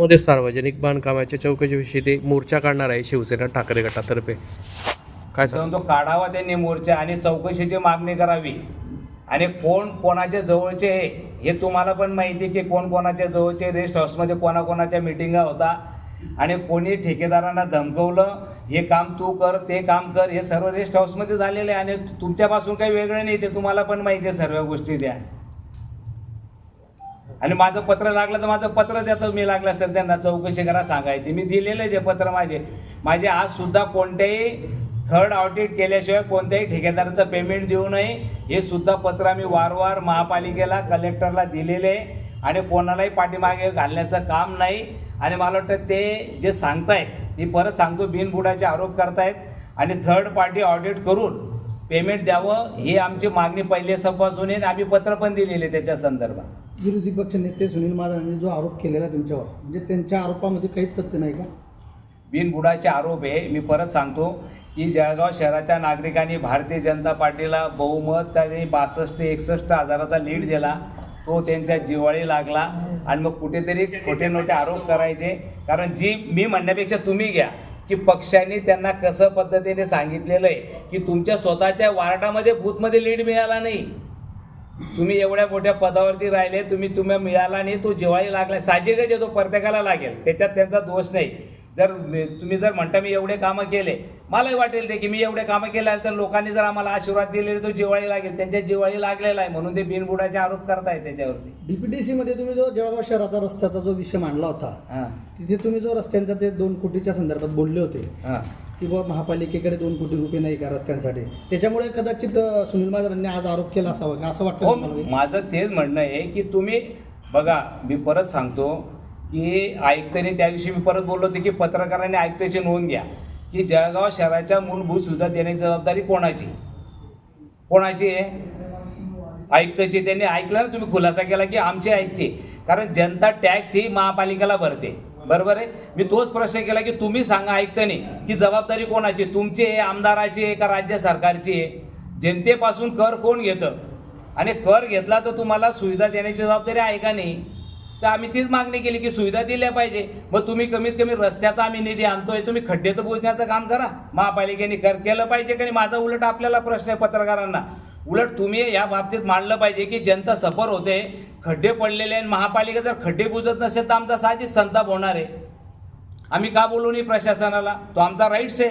मध्ये सार्वजनिक बांधकामाच्या चौकशीविषयी ते मोर्चा काढणार आहे शिवसेना ठाकरे गटातर्फे. काय सांग? तो काढावा त्यांनी मोर्चा आणि चौकशीची मागणी करावी. आणि कोण कोणाच्या जवळचे आहे हे तुम्हाला पण माहिती आहे की कोण कोणाच्या जवळचे रेस्ट हाऊसमध्ये कोणाकोणाच्या मिटिंगा होता. आणि कोणी ठेकेदारांना धमकवलं हे काम तू कर ते काम कर हे सर्व रेस्ट हाऊसमध्ये झालेलं आहे. आणि तुमच्यापासून काही वेगळं नाही ते तुम्हाला पण माहिती आहे सर्व गोष्टी द्या आणि माझं पत्र लागलं तर माझं पत्र देतो मी लागलं असेल त्यांना चौकशी करा सांगायची. मी दिलेले जे पत्र माझे माझे आज सुद्धा कोणत्याही थर्ड ऑडिट केल्याशिवाय कोणत्याही ठेकेदाराचं पेमेंट देऊ नये. हे सुद्धा पत्र आम्ही वारंवार महापालिकेला कलेक्टरला दिलेले आहे. आणि कोणालाही पाठीमागे घालण्याचं काम नाही. आणि मला वाटतं ते जे सांगतायत ते परत सांगतो बिनबुडाचे आरोप करतायत. आणि थर्ड पार्टी ऑडिट करून पेमेंट द्यावं ही आमची मागणी पहिले सपासून आहे. आणि आम्ही पत्र पण दिलेले त्याच्या संदर्भात. विरोधी पक्ष नेते सुनील महाजनांनी जो आरोप केलेला तुमच्यावर म्हणजे त्यांच्या आरोपामध्ये काहीच तथ्य नाही का? बिनबुडाचे आरोप आहे. मी परत सांगतो की जळगाव शहराच्या नागरिकांनी भारतीय जनता पार्टीला बहुमत त्यांनी बासष्ट एकसष्ट हजाराचा लीड दिला. तो त्यांच्या जिवाळी लागला आणि मग कुठेतरी खोटे नोटे आरोप करायचे. कारण जी मी म्हणण्यापेक्षा तुम्ही घ्या की पक्षांनी त्यांना कसं पद्धतीने सांगितलेलं आहे की तुमच्या स्वतःच्या वार्डामध्ये बूथमध्ये लीड मिळाला नाही. तुम्ही एवढ्या मोठ्या पदावरती राहिले तुम्ही तुम्ही मिळाला नाही तो जिवाळी लागला साहजिकच आहे तो प्रत्येकाला लागेल. त्याच्यात त्यांचा दोष नाही. जर तुम्ही जर म्हणता मी एवढे कामं केले मलाही वाटेल ते की मी एवढे कामं केले तर लोकांनी जर आम्हाला आशीर्वाद दिलेले तो जिवाळी लागेल. त्यांच्या जिवाळी लागलेला आहे म्हणून ते बिनबुडाचे आरोप करतायत त्याच्यावरती. डीपीडीसी मध्ये तुम्ही जो जळगाव शहराचा रस्त्याचा जो विषय मांडला होता हां. तिथे तुम्ही जो रस्त्यांचा ते दोन कोटीच्या संदर्भात बोलले होते की बुवा महापालिकेकडे दोन कोटी रुपये नाही का रस्त्यांसाठी? त्याच्यामुळे कदाचित सुनील महाजनांनी आज आरोप केला असावा. का असं वाटतं हो? माझं तेच म्हणणं आहे की तुम्ही बघा मी परत सांगतो की आयुक्तांनी त्या दिवशी मी परत बोललो होते की पत्रकारांनी आयुक्ताची नोंद घ्या. की जळगाव शहराच्या मूलभूत सुविधा देण्याची जबाबदारी कोणाची? कोणाची आहे? आयुक्ताची. त्यांनी ऐकलं ना तुम्ही खुलासा केला की आमचे ऐकते कारण जनता टॅक्स ही महापालिकेला भरते. बरोबर आहे? मी तोच प्रश्न केला की तुम्ही सांगा ऐकताना की जबाबदारी कोणाची? तुमची आहे आमदाराची आहे का राज्य सरकारची आहे? जनतेपासून कर कोण घेतं? आणि कर घेतला तर तुम्हाला सुविधा देण्याची जबाबदारी आहे का नाही? तर आम्ही तीच मागणी केली की सुविधा दिल्या पाहिजे. मग तुम्ही कमीत कमी रस्त्याचा आम्ही निधी आणतोय. तुम्ही खड्डे तर पोचण्याचं काम करा. महापालिकेने कर केलं पाहिजे का माझा उलट आपल्याला प्रश्न आहे पत्रकारांना. उलट तुम्ही या बाबतीत मांडलं पाहिजे की जनता सफर होते. खड्डे पडलेले आणि महापालिका जर खड्डे बुजत नसेल तर आमचा साहजिक संताप होणार आहे. आम्ही का बोलू नाही प्रशासनाला? तो आमचा राईट्स आहे.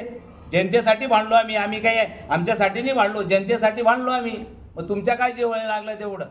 जनतेसाठी भांडलो आम्ही. आम्ही काही आमच्यासाठी नाही भांडलो. जनतेसाठी भांडलो आम्ही. मग तुमच्या काय जेवळ लागलं तेवढं?